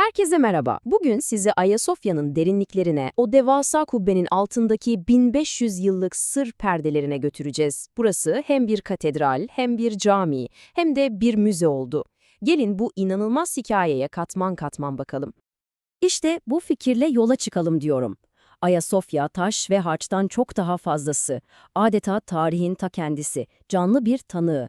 Herkese merhaba. Bugün sizi Ayasofya'nın derinliklerine, o devasa kubbenin altındaki 1500 yıllık sır perdelerine götüreceğiz. Burası hem bir katedral, hem bir cami, hem de bir müze oldu. Gelin bu inanılmaz hikayeye katman katman bakalım. İşte bu fikirle yola çıkalım diyorum. Ayasofya taş ve harçtan çok daha fazlası. Adeta tarihin ta kendisi, canlı bir tanığı.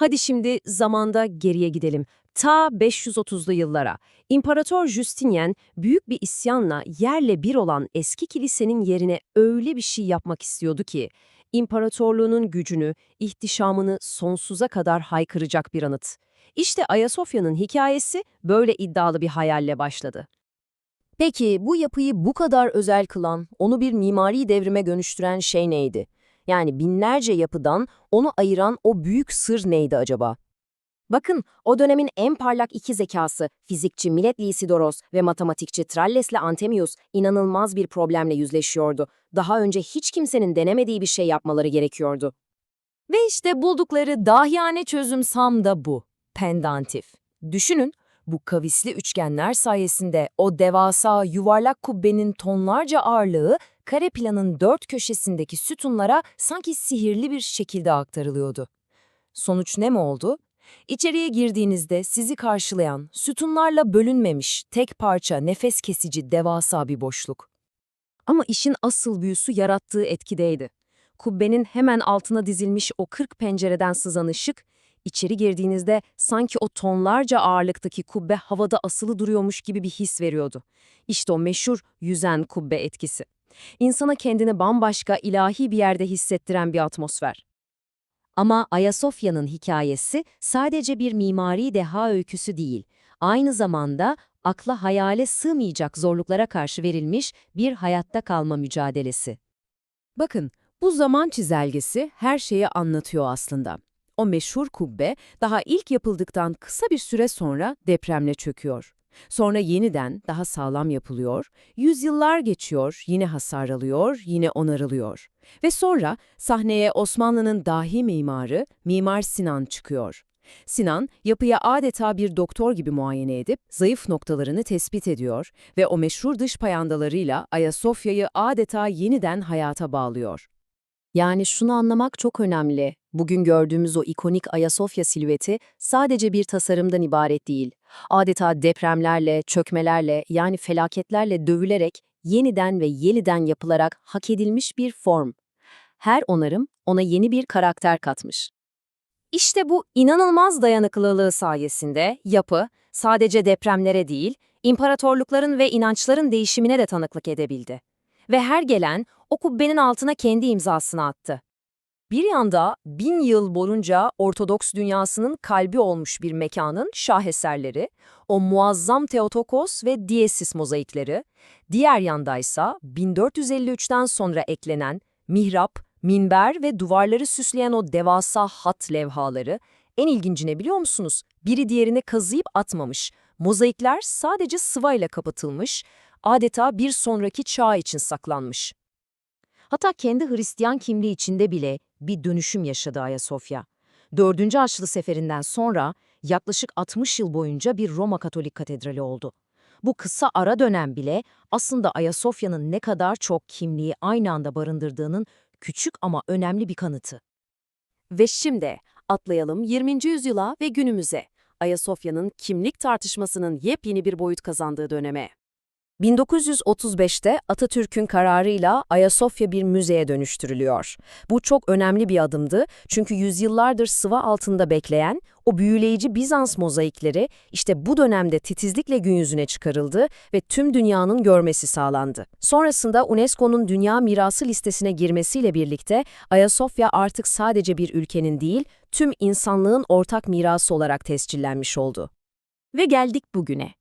Hadi şimdi zamanda geriye gidelim. Ta 530'lu yıllara. İmparator Justinian büyük bir isyanla yerle bir olan eski kilisenin yerine öyle bir şey yapmak istiyordu ki, imparatorluğunun gücünü, ihtişamını sonsuza kadar haykıracak bir anıt. İşte Ayasofya'nın hikayesi böyle iddialı bir hayalle başladı. Peki bu yapıyı bu kadar özel kılan, onu bir mimari devrime dönüştüren şey neydi? Yani binlerce yapıdan onu ayıran o büyük sır neydi acaba? Bakın, o dönemin en parlak iki zekası, fizikçi Millet Lysidoros ve matematikçi Tralles'le Antemius inanılmaz bir problemle yüzleşiyordu. Daha önce hiç kimsenin denemediği bir şey yapmaları gerekiyordu. Ve işte buldukları dahiyane çözüm sam da bu, pendantif. Düşünün, bu kavisli üçgenler sayesinde o devasa yuvarlak kubbenin tonlarca ağırlığı kare planın dört köşesindeki sütunlara sanki sihirli bir şekilde aktarılıyordu. Sonuç ne mi oldu? İçeriye girdiğinizde sizi karşılayan, sütunlarla bölünmemiş, tek parça, nefes kesici devasa bir boşluk. Ama işin asıl büyüsü yarattığı etkideydi. Kubbenin hemen altına dizilmiş o 40 pencereden sızan ışık, içeri girdiğinizde sanki o tonlarca ağırlıktaki kubbe havada asılı duruyormuş gibi bir his veriyordu. İşte o meşhur yüzen kubbe etkisi. İnsana kendini bambaşka ilahi bir yerde hissettiren bir atmosfer. Ama Ayasofya'nın hikayesi sadece bir mimari deha öyküsü değil, aynı zamanda akla hayale sığmayacak zorluklara karşı verilmiş bir hayatta kalma mücadelesi. Bakın, bu zaman çizelgesi her şeyi anlatıyor aslında. O meşhur kubbe daha ilk yapıldıktan kısa bir süre sonra depremle çöküyor. Sonra yeniden daha sağlam yapılıyor, yüzyıllar geçiyor, yine hasar alıyor, yine onarılıyor. Ve sonra sahneye Osmanlı'nın dahi mimarı Mimar Sinan çıkıyor. Sinan, yapıya adeta bir doktor gibi muayene edip zayıf noktalarını tespit ediyor ve o meşhur dış payandalarıyla Ayasofya'yı adeta yeniden hayata bağlıyor. Yani şunu anlamak çok önemli. Bugün gördüğümüz o ikonik Ayasofya silüeti sadece bir tasarımdan ibaret değil. Adeta depremlerle, çökmelerle yani felaketlerle dövülerek yeniden ve yeniden yapılarak hak edilmiş bir form. Her onarım ona yeni bir karakter katmış. İşte bu inanılmaz dayanıklılığı sayesinde yapı sadece depremlere değil, imparatorlukların ve inançların değişimine de tanıklık edebildi. Ve her gelen o kubbenin altına kendi imzasını attı. Bir yanda bin yıl boyunca Ortodoks dünyasının kalbi olmuş bir mekanın şaheserleri, o muazzam Theotokos ve Diesis mozaikleri, diğer yandaysa 1453'ten sonra eklenen mihrap, minber ve duvarları süsleyen o devasa hat levhaları, en ilginci ne biliyor musunuz? Biri diğerine kazıyıp atmamış. Mozaikler sadece sıvayla kapatılmış, adeta bir sonraki çağ için saklanmış. Hatta kendi Hristiyan kimliği içinde bile bir dönüşüm yaşadı Ayasofya. Dördüncü Haçlı Seferinden sonra yaklaşık 60 yıl boyunca bir Roma Katolik katedrali oldu. Bu kısa ara dönem bile aslında Ayasofya'nın ne kadar çok kimliği aynı anda barındırdığının küçük ama önemli bir kanıtı. Ve şimdi atlayalım 20. yüzyıla ve günümüze. Ayasofya'nın kimlik tartışmasının yepyeni bir boyut kazandığı döneme. 1935'te Atatürk'ün kararıyla Ayasofya bir müzeye dönüştürülüyor. Bu çok önemli bir adımdı çünkü yüzyıllardır sıva altında bekleyen o büyüleyici Bizans mozaikleri işte bu dönemde titizlikle gün yüzüne çıkarıldı ve tüm dünyanın görmesi sağlandı. Sonrasında UNESCO'nun Dünya Mirası listesine girmesiyle birlikte Ayasofya artık sadece bir ülkenin değil, tüm insanlığın ortak mirası olarak tescillenmiş oldu. Ve geldik bugüne.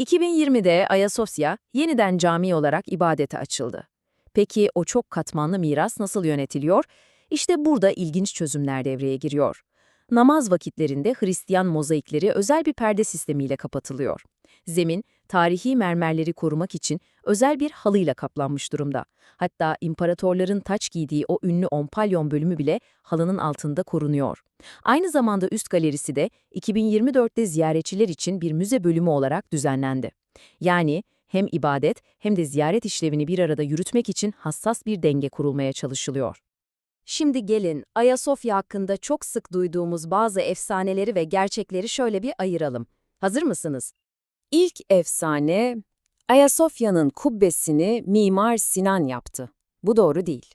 2020'de Ayasofya yeniden cami olarak ibadete açıldı. Peki o çok katmanlı miras nasıl yönetiliyor? İşte burada ilginç çözümler devreye giriyor. Namaz vakitlerinde Hristiyan mozaikleri özel bir perde sistemiyle kapatılıyor. Zemin, tarihi mermerleri korumak için özel bir halıyla kaplanmış durumda. Hatta imparatorların taç giydiği o ünlü ompalyon bölümü bile halının altında korunuyor. Aynı zamanda üst galerisi de 2024'te ziyaretçiler için bir müze bölümü olarak düzenlendi. Yani hem ibadet hem de ziyaret işlevini bir arada yürütmek için hassas bir denge kurulmaya çalışılıyor. Şimdi gelin Ayasofya hakkında çok sık duyduğumuz bazı efsaneleri ve gerçekleri şöyle bir ayıralım. Hazır mısınız? İlk efsane, Ayasofya'nın kubbesini Mimar Sinan yaptı. Bu doğru değil.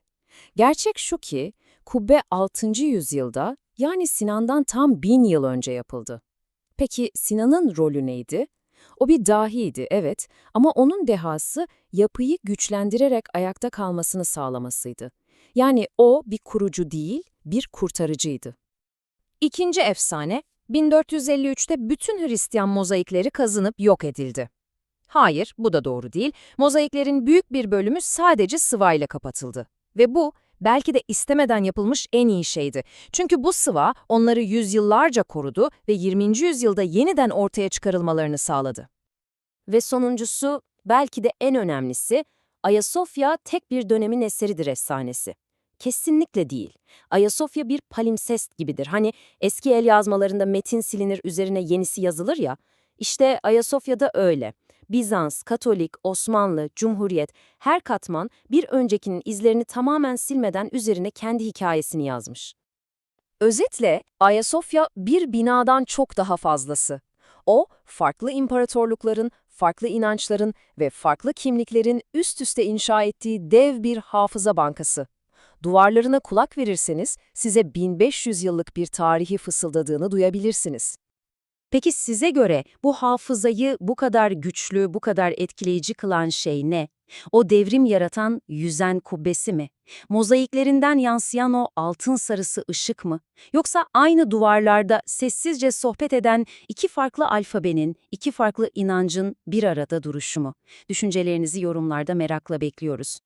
Gerçek şu ki, kubbe 6. yüzyılda, yani Sinan'dan tam bin yıl önce yapıldı. Peki Sinan'ın rolü neydi? O bir dahiydi, evet, ama onun dehası yapıyı güçlendirerek ayakta kalmasını sağlamasıydı. Yani o bir kurucu değil, bir kurtarıcıydı. İkinci efsane, 1453'te bütün Hristiyan mozaikleri kazınıp yok edildi. Hayır, bu da doğru değil. Mozaiklerin büyük bir bölümü sadece sıvayla kapatıldı. Ve bu, belki de istemeden yapılmış en iyi şeydi. Çünkü bu sıva onları yüzyıllarca korudu ve 20. yüzyılda yeniden ortaya çıkarılmalarını sağladı. Ve sonuncusu, belki de en önemlisi, Ayasofya tek bir dönemin eseridir efsanesi. Kesinlikle değil. Ayasofya bir palimpsest gibidir. Hani eski el yazmalarında metin silinir üzerine yenisi yazılır ya. İşte Ayasofya'da öyle. Bizans, Katolik, Osmanlı, Cumhuriyet her katman bir öncekinin izlerini tamamen silmeden üzerine kendi hikayesini yazmış. Özetle Ayasofya bir binadan çok daha fazlası. O, farklı imparatorlukların, farklı inançların ve farklı kimliklerin üst üste inşa ettiği dev bir hafıza bankası. Duvarlarına kulak verirseniz size 1500 yıllık bir tarihi fısıldadığını duyabilirsiniz. Peki size göre bu hafızayı bu kadar güçlü, bu kadar etkileyici kılan şey ne? O devrim yaratan yüzen kubbesi mi? Mozaiklerinden yansıyan o altın sarısı ışık mı? Yoksa aynı duvarlarda sessizce sohbet eden iki farklı alfabenin, iki farklı inancın bir arada duruşu mu? Düşüncelerinizi yorumlarda merakla bekliyoruz.